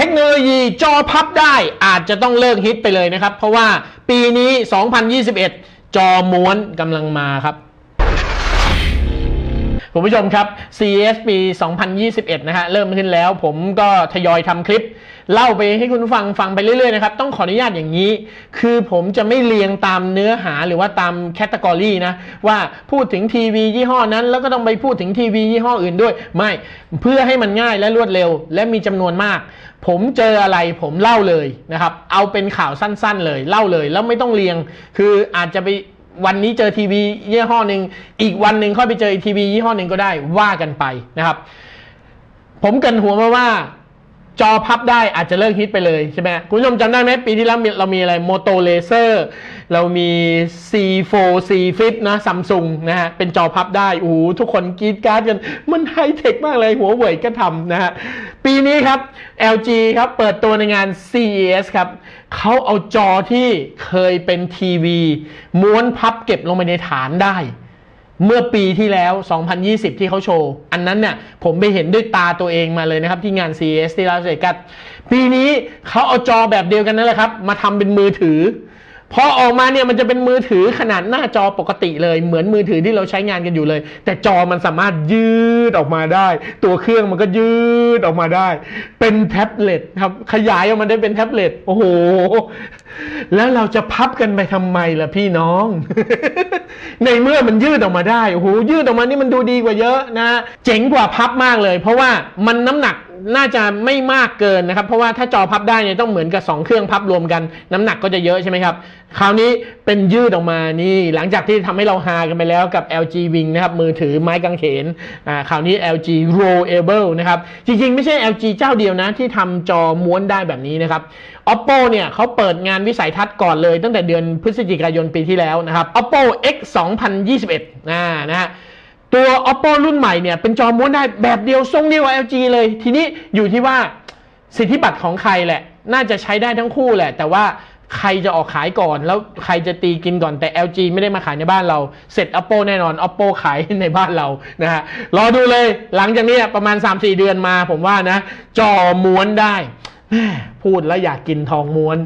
เทคโนโลยีจอพับได้อาจจะต้องเลิกฮิตไปเลยนะครับ เพราะว่าปีนี้ 2021 จอม้วนกำลังมาครับ คุณผู้ชมครับ CES ปี 2021 นะฮะเริ่มขึ้นแล้ว ผมก็ทยอยทำคลิป เล่าไปให้คุณฟังฟังไปเรื่อยๆนะครับ ต้องขออนุญาตอย่างนี้ คือผมจะไม่เรียงตามเนื้อหาหรือว่าตามแคตตากรีนะ ว่าพูดถึงทีวียี่ห้อนั้น แล้วก็ต้องไปพูดถึงทีวียี่ห้ออื่นด้วย ไม่เพื่อให้มันง่ายและรวดเร็ว และมีจำนวนมาก ผมเจออะไรผมเล่าเลยนะครับเอาเป็นข่าวสั้น ๆ เลยเล่าเลยแล้วไม่ต้องเรียง คืออาจจะไป วันนี้เจอทีวียี่ห้อหนึ่งอีกวันหนึ่งค่อยไปเจอทีวียี่ห้อหนึ่งก็ได้ว่ากันไปนะครับ ผมเกินหัวมาว่า จอพับได้อาจจะเลิกฮิตไปเลยใช่ไหมคุณผู้ชมจำได้ไหมปีที่แล้วเรามีอะไรโมโตเลเซอร์เรามี C4 C Flip นะซัมซุงนะฮะเป็นจอพับได้โอ้ทุกคนกรีดการ์ดกัน มันไฮเทคมากเลยหัวเว่ยก็ทำนะฮะ ปีนี้ครับ LG ครับ เปิดตัวในงาน CES ครับเขาเอาจอที่เคยเป็นทีวี ม้วนพับเก็บลงไปในฐานได้ เมื่อปีที่แล้ว 2020 ที่เขาโชว์ อันนั้นเนี่ยผมไปเห็นด้วยตาตัวเองมาเลยนะครับที่งาน CES ที่ลาสเวกัสปีนี้เขาเอาจอแบบเดียวกันนั่นแหละครับ มาทำเป็นมือถือพอออกมาเนี่ยมันจะเป็นมือถือขนาดหน้าจอปกติเลย เหมือนมือถือที่เราใช้งานกันอยู่เลย แต่จอมันสามารถยืดออกมาได้ ตัวเครื่องมันก็ยืดออกมาได้ เป็นแท็บเล็ตครับขยายออกมาได้เป็นแท็บเล็ตโอ้โหแล้วเราจะพับกันไปทำไมล่ะพี่น้อง ในเมื่อมันยืดออกมาได้โอ้โหยืดออกมานี่มันดูดีกว่าเยอะนะ เจ๋งกว่าพับมากเลย เพราะว่ามันน้ำหนักน่าจะไม่มากเกินนะครับ เพราะว่าถ้าจอพับได้เนี่ยต้องเหมือนกับ 2 เครื่องพับรวมกัน น้ำหนักก็จะเยอะใช่ไหมครับ คราวนี้เป็นยืดออกมานี่ หลังจากที่ทำให้เราฮากันไปแล้วกับ LG Wing นะครับ มือถือไม้กางเขนอ่าคราวนี้ LG Rollable นะครับ จริงๆ ไม่ใช่ LG เจ้าเดียวนะ ที่ทำจอม้วนได้แบบนี้นะครับ Oppo เนี่ยเขาเปิดงานวิสัยทัศน์ก่อนเลย ตั้งแต่เดือนพฤศจิกายนปีที่แล้วนะครับ Oppo X 2021อ่านะฮะตัว oppo รุ่นใหม่เนี่ยเป็นจอม้วนได้แบบเดียวทรงเดียวกับ LG เลย ทีนี้อยู่ที่ว่าสิทธิบัตรของใครแหละ น่าจะใช้ได้ทั้งคู่แหละ แต่ว่าใครจะออกขายก่อน แล้วใครจะตีกินก่อนแต่ LG ไม่ได้มาขายในบ้านเรา เสร็จ oppo แน่นอน oppo ขายในบ้านเรานะฮะรอดูเลยหลังจากนี้ประมาณ 3-4 เดือนมาผมว่านะ จอม้วนได้ พูดแล้วอยากกินทองม้วน